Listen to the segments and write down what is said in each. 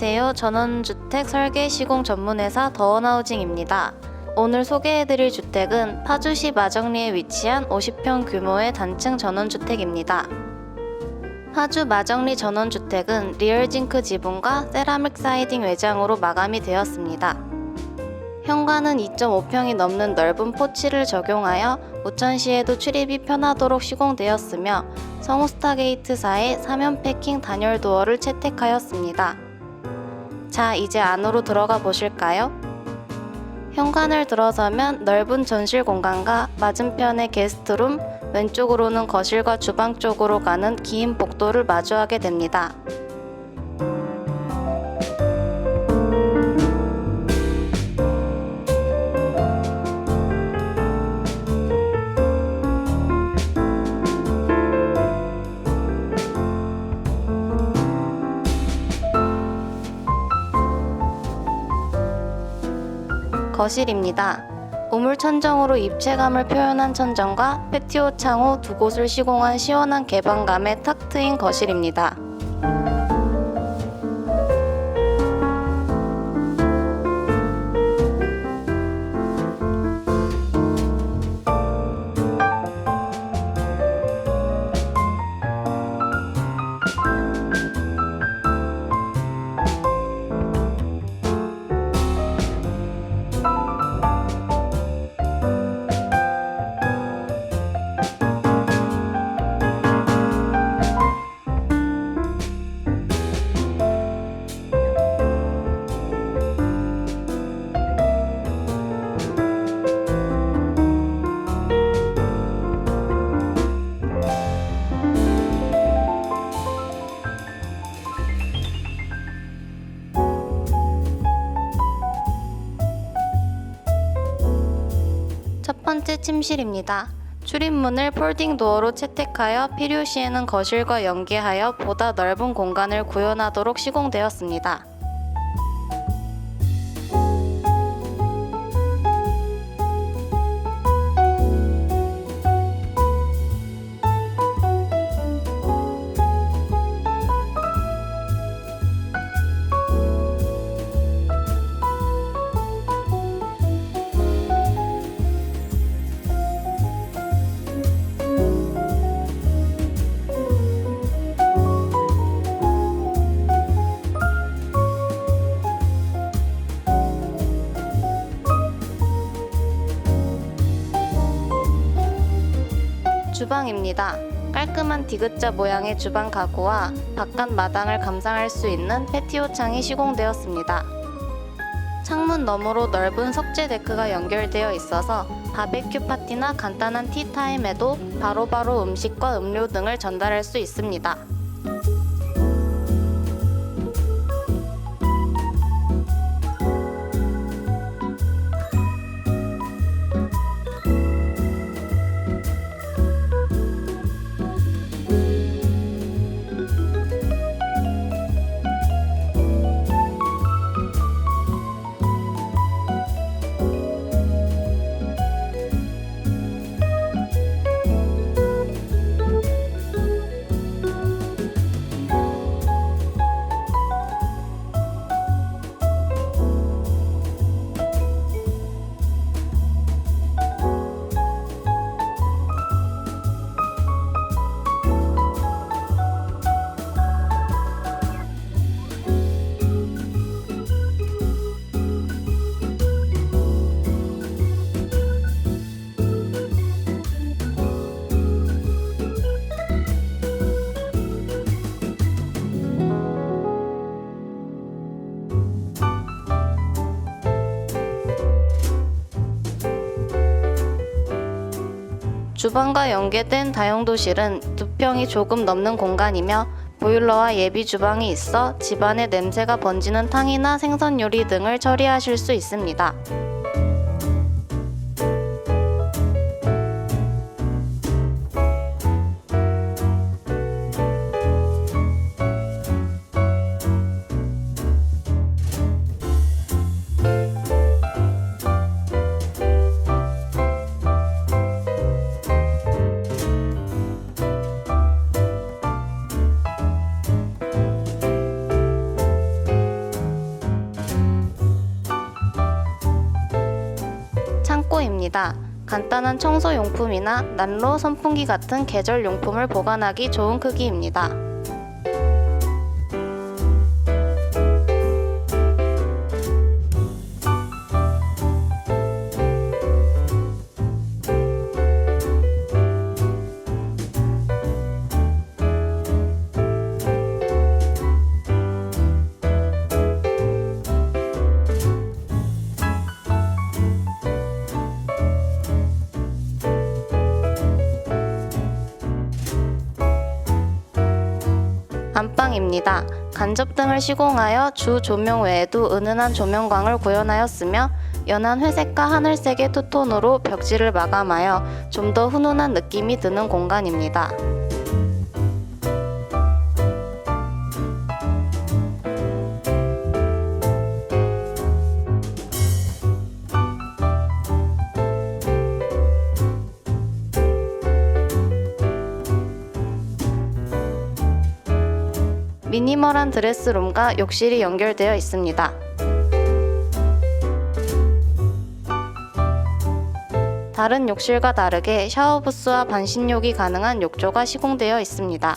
안녕하세요. 전원주택 설계 시공 전문회사 더원하우징입니다. 오늘 소개해드릴 주택은 파주시 마정리에 위치한 50평 규모의 단층 전원주택입니다. 파주 마정리 전원주택은 리얼징크 지붕과 세라믹 사이딩 외장으로 마감이 되었습니다. 현관은 2.5평이 넘는 넓은 포치를 적용하여 우천시에도 출입이 편하도록 시공되었으며 성우스타 게이트사의 사면 패킹 단열 도어를 채택하였습니다. 자, 이제 안으로 들어가 보실까요? 현관을 들어서면 넓은 전실 공간과 맞은편의 게스트룸, 왼쪽으로는 거실과 주방 쪽으로 가는 긴 복도를 마주하게 됩니다. 거실입니다. 우물 천정으로 입체감을 표현한 천정과 패티오 창호 두 곳을 시공한 시원한 개방감의 탁 트인 거실입니다. 침실입니다. 출입문을 폴딩 도어로 채택하여 필요시에는 거실과 연계하여 보다 넓은 공간을 구현하도록 시공되었습니다. 주방입니다. 깔끔한 디귿자 모양의 주방 가구와 바깥 마당을 감상할 수 있는 패티오 창이 시공되었습니다. 창문 너머로 넓은 석재 데크가 연결되어 있어서 바베큐 파티나 간단한 티타임에도 바로바로 음식과 음료 등을 전달할 수 있습니다. 주방과 연계된 다용도실은 두 평이 조금 넘는 공간이며 보일러와 예비 주방이 있어 집안에 냄새가 번지는 탕이나 생선 요리 등을 처리하실 수 있습니다. 있습니다. 간단한 청소 용품이나 난로, 선풍기 같은 계절 용품을 보관하기 좋은 크기입니다. 안방입니다. 간접 등을 시공하여 주 조명 외에도 은은한 조명광을 구현하였으며 연한 회색과 하늘색의 투톤으로 벽지를 마감하여 좀 더 훈훈한 느낌이 드는 공간입니다. 미니멀한 드레스룸과 욕실이 연결되어 있습니다. 다른 욕실과 다르게 샤워부스와 반신욕이 가능한 욕조가 시공되어 있습니다.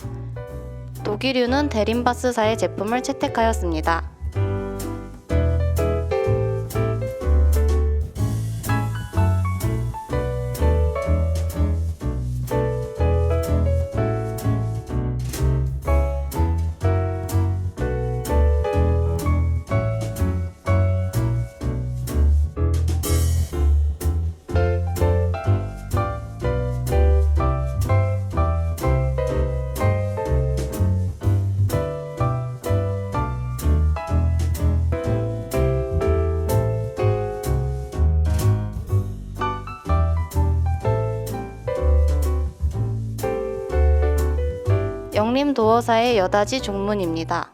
독일유는 대림바스사의 제품을 채택하였습니다. 영림도어사의 여다지 중문입니다.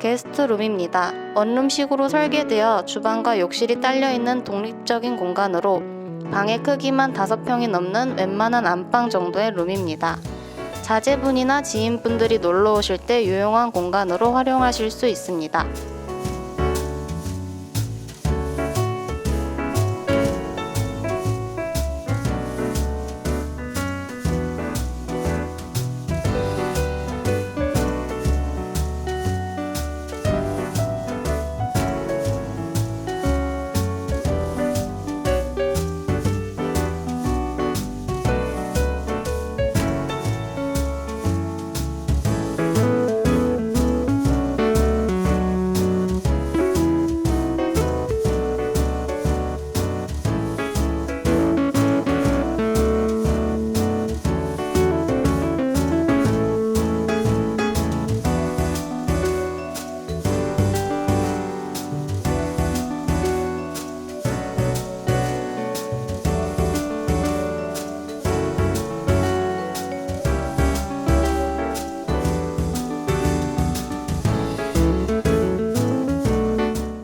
게스트룸입니다. 원룸식으로 설계되어 주방과 욕실이 딸려있는 독립적인 공간으로 방의 크기만 5평이 넘는 웬만한 안방 정도의 룸입니다. 자제분이나 지인분들이 놀러 오실 때 유용한 공간으로 활용하실 수 있습니다.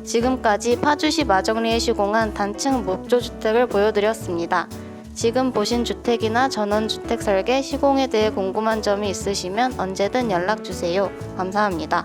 지금까지 파주시 마정리에 시공한 단층 목조주택을 보여드렸습니다. 지금 보신 주택이나 전원주택 설계, 시공에 대해 궁금한 점이 있으시면 언제든 연락주세요. 감사합니다.